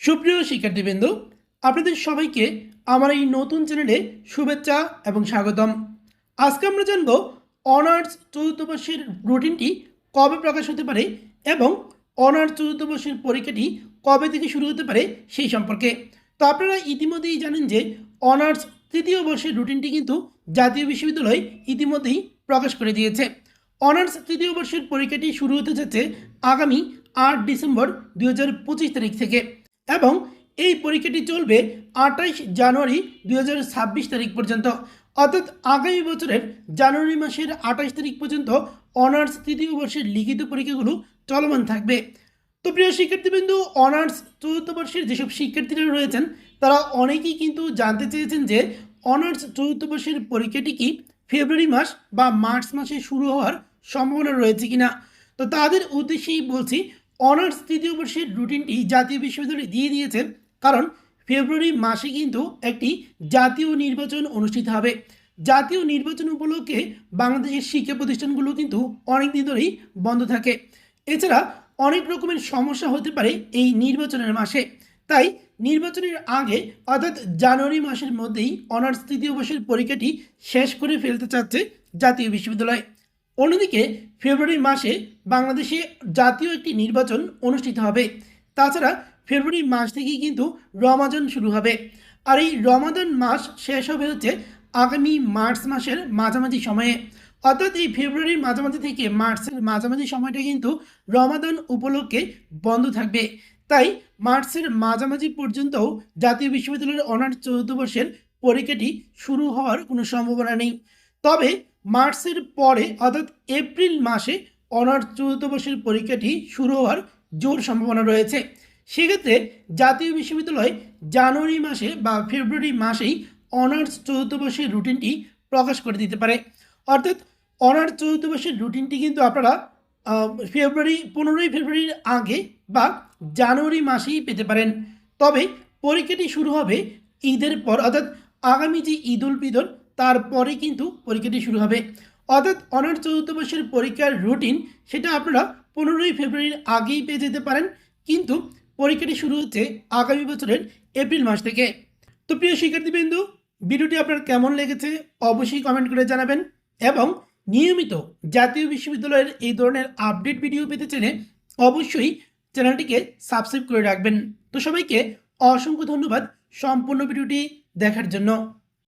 সুপ্রিয় শিক্ষার্থীবৃন্দ, আপনাদের সবাইকে আমার এই নতুন চ্যানেলে শুভেচ্ছা এবং স্বাগতম। আজকে আমরা জানব অনার্স চতুর্থ বর্ষের রুটিনটি কবে প্রকাশ হতে পারে এবং অনার্স চতুর্থ বর্ষের পরীক্ষাটি কবে থেকে শুরু হতে পারে সেই সম্পর্কে। তো আপনারা ইতিমধ্যেই জানেন যে অনার্স তৃতীয় বর্ষের রুটিনটি কিন্তু জাতীয় বিশ্ববিদ্যালয় ইতিমধ্যেই প্রকাশ করে দিয়েছে। অনার্স তৃতীয় বর্ষের পরীক্ষাটি শুরু হতে যাচ্ছে আগামী আট ডিসেম্বর দু হাজার পঁচিশ তারিখ থেকে। এবং এই পরীক্ষাটি চলবে আঠাইশ জানুয়ারি দু হাজার ছাব্বিশ তারিখ পর্যন্ত। অর্থাৎ আগামী বছরের জানুয়ারি মাসের আঠাশ তারিখ পর্যন্ত অনার্স তৃতীয় বর্ষের লিখিত পরীক্ষাগুলো চলমান থাকবে। তো প্রিয় শিক্ষার্থীবৃন্দু, অনার্স চতুর্থ বর্ষের যেসব শিক্ষার্থীরা রয়েছেন, তারা অনেকেই কিন্তু জানতে চেয়েছেন যে অনার্স চতুর্থ বর্ষের পরীক্ষাটি কি ফেব্রুয়ারি মাস বা মার্চ মাসে শুরু হওয়ার সম্ভাবনা রয়েছে কিনা। তো তাদের উদ্দেশ্যেই বলছি অনার্স তৃতীয় বর্ষের রুটিনটি জাতীয় বিশ্ববিদ্যালয় দিয়ে দিয়েছে কারণ ফেব্রুয়ারি মাসে কিন্তু একটি জাতীয় নির্বাচন অনুষ্ঠিত হবে। জাতীয় নির্বাচন উপলক্ষে বাংলাদেশের শিক্ষা প্রতিষ্ঠানগুলো কিন্তু অনেক দিন ধরেই বন্ধ থাকে। এছাড়া অনেক রকমের সমস্যা হতে পারে এই নির্বাচনের মাসে। তাই নির্বাচনের আগে, অর্থাৎ জানুয়ারি মাসের মধ্যেই অনার্স তৃতীয় বর্ষের পরীক্ষাটি শেষ করে ফেলতে চাচ্ছে জাতীয় বিশ্ববিদ্যালয়। অন্যদিকে ফেব্রুয়ারি মাসে বাংলাদেশে জাতীয় একটি নির্বাচন অনুষ্ঠিত হবে। তাছাড়া ফেব্রুয়ারি মাস থেকেই কিন্তু রমাজান শুরু হবে। আর এই রমাদান মাস শেষ হবে হচ্ছে আগামী মার্চ মাসের মাঝামাঝি সময়ে। অর্থাৎ এই ফেব্রুয়ারির মাঝামাঝি থেকে মার্চের মাঝামাঝি সময়টা কিন্তু রমাদান উপলক্ষে বন্ধ থাকবে। তাই মার্চের মাঝামাঝি পর্যন্তও জাতীয় বিশ্ববিদ্যালয়ের অনার্স চতুর্থ বর্ষের পরীক্ষাটি শুরু হওয়ার কোনো সম্ভাবনা নেই। তবে মার্চের পরে, অর্থাৎ এপ্রিল মাসে অনার্স চতুর্থ বর্ষের পরীক্ষাটি শুরু হওয়ার জোর সম্ভাবনা রয়েছে। সেক্ষেত্রে জাতীয় বিশ্ববিদ্যালয় জানুয়ারি মাসে বা ফেব্রুয়ারি মাসেই অনার্স চতুর্থ বর্ষের রুটিনটি প্রকাশ করে দিতে পারে। অর্থাৎ অনার্স চতুর্থ বর্ষের রুটিনটি কিন্তু আপনারা ফেব্রুয়ারি, পনেরোই ফেব্রুয়ারির আগে বা জানুয়ারি মাসেই পেতে পারেন। তবে পরীক্ষাটি শুরু হবে ঈদের পর, অর্থাৎ আগামী যে ঈদ উল ফিতর তারপরে কিন্তু পরীক্ষাটি শুরু হবে। অর্থাৎ অনার্স চতুর্থ বর্ষের পরীক্ষার রুটিন সেটা আপনারা পনেরোই ফেব্রুয়ারির আগেই পেয়ে যেতে পারেন। কিন্তু পরীক্ষাটি শুরু হচ্ছে আগামী বছরের এপ্রিল মাস থেকে। তো প্রিয় শিক্ষার্থীবৃন্দ, ভিডিওটি আপনার কেমন লেগেছে অবশ্যই কমেন্ট করে জানাবেন এবং নিয়মিত জাতীয় বিশ্ববিদ্যালয়ের এই ধরনের আপডেট ভিডিও পেতে চাইলে অবশ্যই চ্যানেলটিকে সাবস্ক্রাইব করে রাখবেন। তো সবাইকে অসংখ্য ধন্যবাদ সম্পূর্ণ ভিডিওটি দেখার জন্য।